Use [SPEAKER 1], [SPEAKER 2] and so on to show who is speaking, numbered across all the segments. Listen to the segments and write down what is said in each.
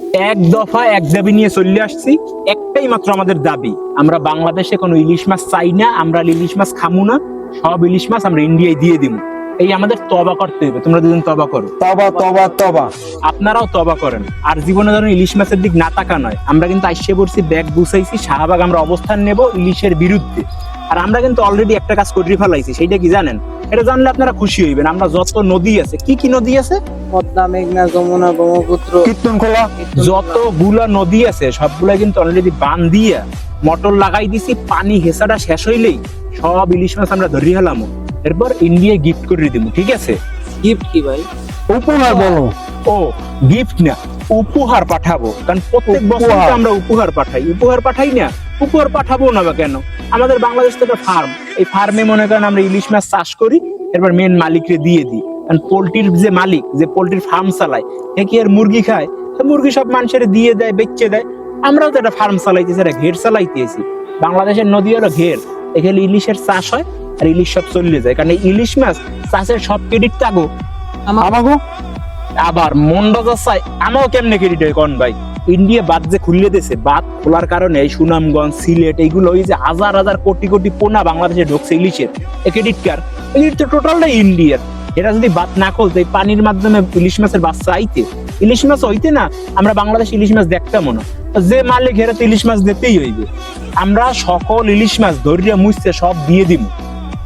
[SPEAKER 1] এক দফা এক দাবি নিয়ে চলে আসছি। একটাই মাত্র আমাদের দাবি আমরা বাংলাদেশে কোনো ইলিশ মাছ চাই না আমরা ইলিশ মাছ খামু না সব ইলিশ মাছ আমরা ইন্ডিয়ায় দিয়ে দিব এই আমাদের তবা করতে হবে তোমরা দুজন তবা করো।
[SPEAKER 2] তবা তবা তবা
[SPEAKER 1] আপনারাও তবা করেন। আর জীবনে ধরুন ইলিশ মাছের দিক না তাকা নয় আমরা কিন্তু আইসে পড়ছি ব্যাগ গুছাইছি শাহবাগ আমরা অবস্থান নেব ইলিশের বিরুদ্ধে। আর আমরা কিন্তু অলরেডি একটা কাজ করে ফেলাইছি সেইটা কি জানেন? এটা জানলে আপনারা খুশি হইবেন। আমরা যত নদী আছে কি কি নদী আছে?
[SPEAKER 3] পদ্মা মেঘনা যমুনা ব্রহ্মপুত্র।
[SPEAKER 2] কীর্তন খোলা
[SPEAKER 1] যতগুলা নদী আছে সবগুলা কিন্তু অলরেডি বান দিয়ে মোটর লাগাই দিছি পানি হেসাটা শেষ হইলেই সব ইলিশ মাছ আমরা ধরি হেলাম এরপর ইন্ডিয়া গিফট করে দিব ঠিক আছে?
[SPEAKER 3] গিফট কি ভাই?
[SPEAKER 2] উপহার বলো।
[SPEAKER 1] ও গিফট না। উপহার পাঠাবো। কারণ প্রত্যেক বছর
[SPEAKER 2] উপহার।
[SPEAKER 1] আমরা উপহার পাঠাই। উপহার পাঠাই না উপহার পাঠাবো না বা কেন? আমাদের বাংলাদেশ একটা ফার্ম এই ফার্মে মনে করেন আমরা ইলিশ মাছ চাষ করি এরপর মেন মালিকরে দিয়ে দিই। কারণ পোলট্রির যে মালিক যে পোলট্রির ফার্ম চালায় এ কি আর মুরগি খায়? মুরগি সব মানুষের দিয়ে দেয় বেচে দেয়। আমরাও তো একটা ফার্ম চালাইতেছি একটা ঘের চালাইতেছি। বাংলাদেশের নদী হলো ঘের। এখানে ইলিশের চাষ হয় আর ইলিশ সব চলে যায়। কারণ ইলিশ মাছ চাষের সব ক্রেডিট থাকো
[SPEAKER 2] আমাগো
[SPEAKER 1] আবার মন্ডা চাই, আমাও কেমনে ক্রেডিট হয় কোন ভাই? ইন্ডিয়া বাদ যে খুললে দিয়েছে, বাদ খোলার কারণে এই সুনামগঞ্জ, সিলেট, এইগুলো ওই যে হাজার হাজার কোটি কোটি পোনা বাংলাদেশে ঢুকছে ইলিশের ক্রেডিট কার ক্রেডিট তো টোটালটাই ইন্ডিয়ার এটা যদি বাদ না খুলতে পানির মাধ্যমে ইলিশ মাছের বাচ্চা আইতে। ইলিশ মাছ হইতে না, আমরা বাংলাদেশ ইলিশ মাছ দেখতাম না। যে মালিক হেরাতে ইলিশ মাছ দিতেই হইবে। আমরা সকল ইলিশ মাছ ধরিয়া মুছতে সব দিয়ে দিব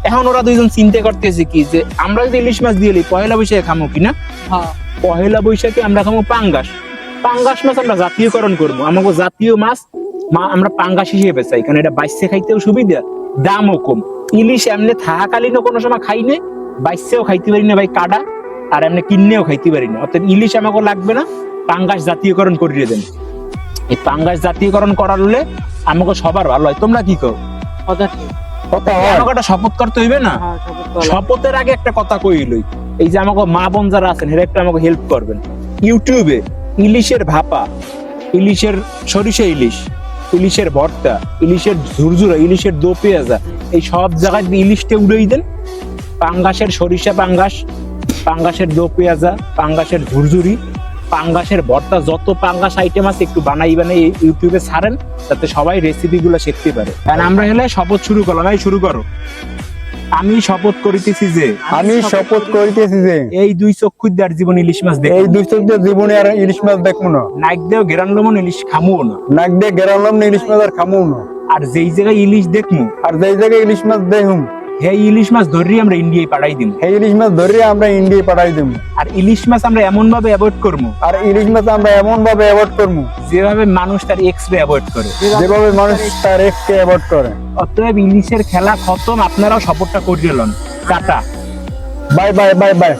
[SPEAKER 1] এখন ওরা দুইজন চিন্তা করতেছে কি যে আমরা যদি ইলিশ মাছ দিয়ে পয়লা বৈশাখে খামো কিনা
[SPEAKER 3] হ্যাঁ।
[SPEAKER 1] পহেলা বৈশাখে আমরা খাব পাঙ্গাস। পাঙ্গাস মাছ আমরা জাতীয়করণ করব। আমাকে জাতীয় মাছ মা আমরা পাঙ্গাস হিসেবে চাই কারণ এটা বাইশে খাইতেও সুবিধা দামও কম। ইলিশ এমনি থাকাকালীনও কোনো সময় খাই নাই বাইশেও খাইতে পারি না ভাই কাটা আর এমনি কিনেও খাইতে পারি না। অর্থাৎ ইলিশ আমাকে লাগবে না পাঙ্গাস জাতীয়করণ করিয়ে দেন। এই পাঙ্গাস জাতীয়করণ করার হলে আমাকে সবার ভালো হয়। তোমরা কি কো
[SPEAKER 3] কথা ঠিক
[SPEAKER 2] কথা হয়।
[SPEAKER 1] আমাকে শপথ করতে হইবে না?
[SPEAKER 3] হ্যাঁ।
[SPEAKER 1] শপথের আগে একটা কথা কইলই এই যে আমাকে মা বোন যারা আছেন হেরা একটু আমাকে হেল্প করবেন। ইউটিউবে ইলিশের ভাপা ইলিশের সরিষা ইলিশ ইলিশের ভর্তা ইলিশের ঝুরঝুরা ইলিশের দো পেঁয়াজা এই সব জায়গায় ইলিশটা উড়েই দেন পাঙ্গাসের সরিষা পাঙ্গাস পাঙ্গাসের দো পেঁয়াজা পাঙ্গাসের ঝুরঝুরি পাঙ্গাসের ভর্তা যত পাঙ্গাস আইটেম আছে একটু বানাই বানাই ইউটিউবে ছাড়েন যাতে সবাই রেসিপি গুলো শিখতে পারে। কারণ আমরা হলে শপথ শুরু করলাম। এই শুরু করো। আমি শপথ করিতেছি যে
[SPEAKER 2] আমি শপথ করিতেছি যে
[SPEAKER 1] এই দুই চক্ষু দেড় জীবন ইলিশ মাছ দেখ
[SPEAKER 2] এই দুই দিয়ে জীবনে আর ইলিশ মাছ দেখব না।
[SPEAKER 1] নাক দেও গেরান লমন ইলিশ খামু না।
[SPEAKER 2] নাক দিয়ে গেরালাম না ইলিশ মাছ আর খামো না।
[SPEAKER 1] আর যেই জায়গায় ইলিশ দেখমু
[SPEAKER 2] আর যেই জায়গায় ইলিশ মাছ দেখুম
[SPEAKER 1] সেই ইলিশ মাছ ধরি আমরা ইন্ডিয়ায় পাঠাই দিম।
[SPEAKER 2] সেই ইলিশ মাছ ধরি আমরা ইন্ডিয়ায় পাঠাই দিম।
[SPEAKER 1] আর ইলিশ মাছ আমরা এমন ভাবে অ্যাভয়েড করব
[SPEAKER 2] আর ইলিশ মাছ আমরা এমন ভাবে অ্যাভয়েড করব
[SPEAKER 1] যেভাবে মানুষ তার এক্স রে অ্যাভয়েড করে।
[SPEAKER 2] যেভাবে মানুষ তার এক্সকে অ্যাভয়েড করে।
[SPEAKER 1] অতএব ইলিশের খেলা খতম আপনারাও সাপোর্টটা করে দিলেন tata.
[SPEAKER 2] Bye bye bye bye